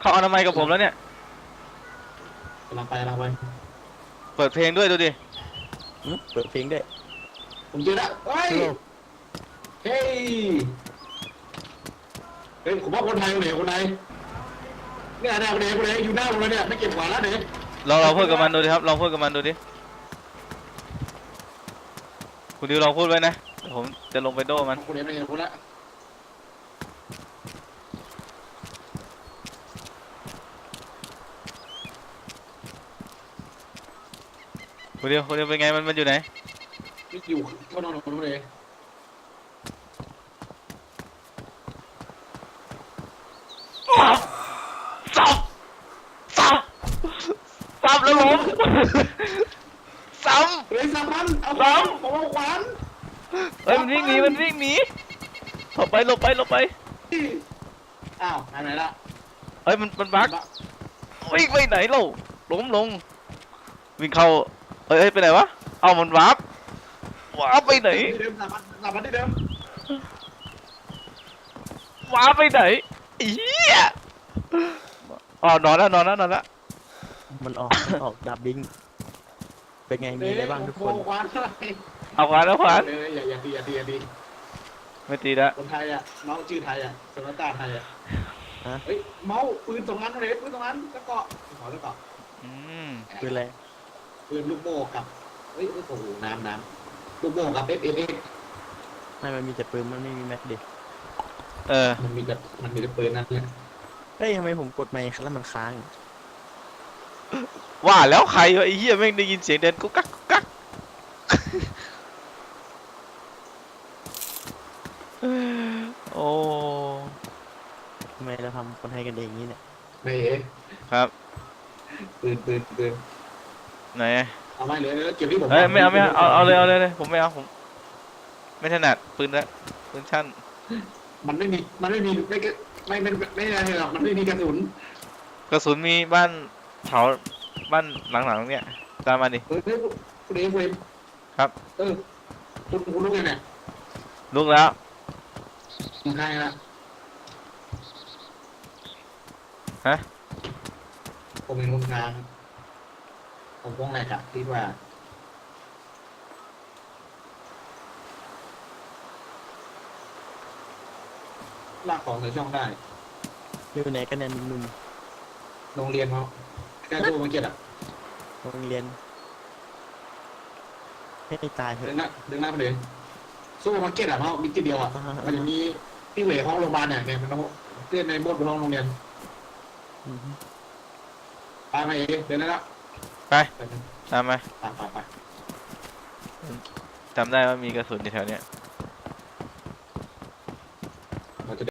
เขาอนามัยกับผมแล้วเนี่ย กำลังไปกำลังไปเปิดเพลงด้วยดูดิ หึเปิดเพลงด้วยผมเจอแล้วเฮ้ยฮัลโหลเฮ้ย เฮ้ยผมว่าคนไทยคนไหนคนไทยเนี่ยเนี่ยคนไหนคนไหนอยู่หน้าผมเลยเนี่ยไม่เก็บกวาดแล้วเนี่ยลองลองพูดกับมันดูดิครับลองพูดกับมันดูดิ คุณดิวลองพูดไว้นะเดี๋ยวผมจะลงไปโดมันคนไหนไม่เห็นคนละ คุณดิวคุณดิวเป็นไงมันมันอยู่ไหนนี่อยู่เขานอนคนนู้นเลยสับสับสับแล้วล้มซ้เฮ้ยสามพันเอาสามผมเอาขวานำเฮ้ยมันวิ่งหนีมันวิ่งหนีหลบไปหลบไปหลบไปอ้าวหายไปไหนละเฮ้ยมันมันบักวิ่งไปไหนเล่าล้มลงวิ่งเข้า เอ้ยเอ้ยไปไหนวะ เอามันวาร์ปวาร์ปไปไหนที่เดิมสามพันสามพันที่เดิมวาร์ปไปไหนอีเหี้ยอ๋อนอนแล้วนอนแล้วนอนแล้วมันออกมันออกดับบิงเป็นไงมีอะไรบ้างทุกคนเอาขวานอะไรเอาขวานเอาขวานเอออย่าอย่าตีอย่าตีอย่าตีไม่ตีแล้วคนไทยอะเมาส์ชื่อไทยอะสมรตาไทยอะฮะเฮ้ยเมาส์ปืนตรงนั้นเลยปืนตรงนั้นแล้วก็ขอแล้วก็อืมคืออะไร ปืนลูกโม่กับเฮ้ยโอ้โหน้ำน้ำลูกโม่กับเอฟเอฟไม่มันมีแต่ปืนมันไม่มีแม็กดิเออ มันมีแบบมันมีแต่ปืนนั่นเนี่ยเฮ้ยทำไมผมกดไมค์แล้วมันค้าง ว่าแล้วใครวะไอ้เหี้ยแม่งได้ยินเสียงเดินกุ๊กกักกุ๊กกักโอ้ทำไมเราทำคนไทยกันเองอย่างนี้เนี่ยไม่เอ๋ครับ ปืนปืนปืน ไหนเอาไม่เลยเก็บที่ผมเอ้ยไม่เอาไม่เอาเอาเอาเลยเอาเลยเลยผมไม่เอาผม ไม่ถนัดปืนละปืนชั่นมันไม่มีมันไม่มีไม่ไม่ไม่ไม่ไม่อะไรหรอกมันไม่มีกระสุนกระสุนมีบ้านเผาบ้านหลังๆเนี่ยตามมาดิเฮ้ยเฮ้ยคุณเอ๋คุณเอ๋ครับ เออคุณคุณรู้ไงเนี่ยลุกแล้วคุณใครละฮะ ผมเป็นคนกลาง ผมวงไหนกับคิดว่า ลากของใส่ช่องได้ อยู่ไหนกันเนี่ยหนุ่มโรงเรียนเขาแค่ตัวมันเกียดอะๆโรงเรียน ให้ตายเถเดิอะนหน้าเดินหน้าไปเลยสู้มาร์เก็ตอะเขามีทีเดียวอะ อ่าฮะมันจะมีพี่เหวห้องโรงพยาบาลเนี่ยเนี่ยมันต้องเตือนในโบสถ์ไปห้องโรงเรียนอือฮึไปมาเอเดินได้แล้วไป ไป ตามมาไปไปไปจำได้ว่ามีกระสุนอยู่แถวเนี้ย